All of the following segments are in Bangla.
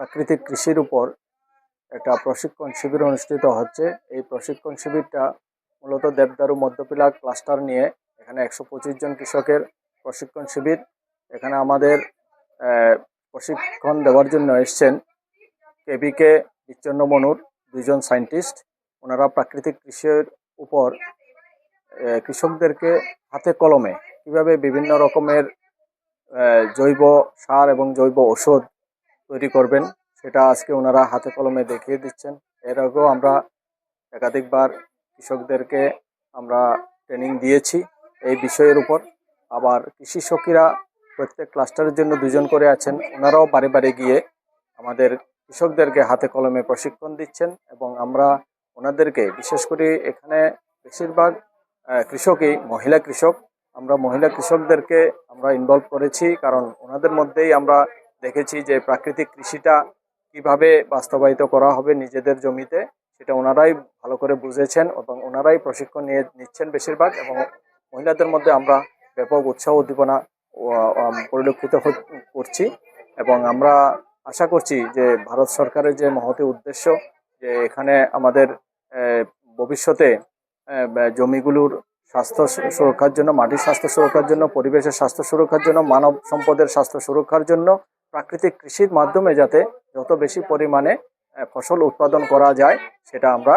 প্রাকৃতিক কৃষির উপর একটা প্রশিক্ষণ শিবির অনুষ্ঠিত হচ্ছে। এই প্রশিক্ষণ শিবিরটা মূলত দেবদারু মধ্যপিলা ক্লাস্টার নিয়ে এখানে একশো পঁচিশ জন কৃষকের প্রশিক্ষণ শিবির। এখানে আমাদের প্রশিক্ষণ দেওয়ার জন্য এসছেন কেবিকে বিচ্ছন্ন মনুর দুইজন সায়েন্টিস্ট। ওনারা প্রাকৃতিক কৃষির উপর কৃষকদেরকে হাতে কলমে কীভাবে বিভিন্ন রকমের জৈব সার এবং জৈব ওষুধ তৈরি করবেন, সেটা আজকে ওনারা হাতে কলমে দেখিয়ে দিচ্ছেন। এর আগেও আমরা একাধিকবার কৃষকদেরকে আমরা ট্রেনিং দিয়েছি এই বিষয়ের উপর। আবার কৃষি সখীরা প্রত্যেক ক্লাস্টারের জন্য দুজন করে আছেন, ওনারাও বাড়ি বাড়ি গিয়ে আমাদের কৃষকদেরকে হাতে কলমে প্রশিক্ষণ দিচ্ছেন এবং আমরা ওনাদেরকে, বিশেষ করে এখানে বেশিরভাগ কৃষকই মহিলা কৃষক। আমরা মহিলা কৃষকদেরকে আমরা ইনভলভ করেছি, কারণ ওনাদের মধ্যেই আমরা দেখেছি যে প্রাকৃতিক কৃষিটা কীভাবে বাস্তবায়িত করা হবে নিজেদের জমিতে, সেটা ওনারাই ভালো করে বুঝেছেন এবং ওনারাই প্রশিক্ষণ নিয়ে নিচ্ছেন বেশিরভাগ এবং মহিলাদের মধ্যে আমরা ব্যাপক উৎসাহ উদ্দীপনা পরিলক্ষিত করছি এবং আমরা আশা করছি যে ভারত সরকারের যে মহতি উদ্দেশ্য যে এখানে আমাদের ভবিষ্যতে জমিগুলোর স্বাস্থ্য সুরক্ষার জন্য, মাটির স্বাস্থ্য সুরক্ষার জন্য, পরিবেশের স্বাস্থ্য সুরক্ষার জন্য, মানব সম্পদের স্বাস্থ্য সুরক্ষার জন্য প্রাকৃতিক কৃষির মাধ্যমে যাতে যত বেশি পরিমাণে ফসল উৎপাদন করা যায়, সেটা আমরা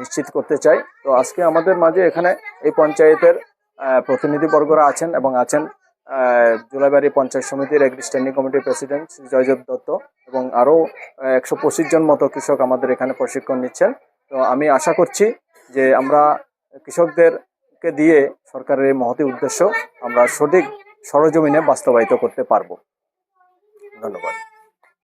নিশ্চিত করতে চাই। তো আজকে আমাদের মাঝে এখানে এই পঞ্চায়েতের প্রতিনিধিবর্গরা আছেন এবং আছেন জুলাইবাড়ি পঞ্চায়েত সমিতির এগ্রি স্ট্যান্ডিং কমিটির প্রেসিডেন্ট শ্রী জয়দেব দত্ত এবং আরও একশো পঁচিশ জন মতো কৃষক আমাদের এখানে প্রশিক্ষণ নিচ্ছেন। তো আমি আশা করছি যে আমরা কৃষকদেরকে দিয়ে সরকারের এই মহতি উদ্দেশ্য আমরা সঠিক সরজমিনে বাস্তবায়িত করতে পারব। ধন্যবাদ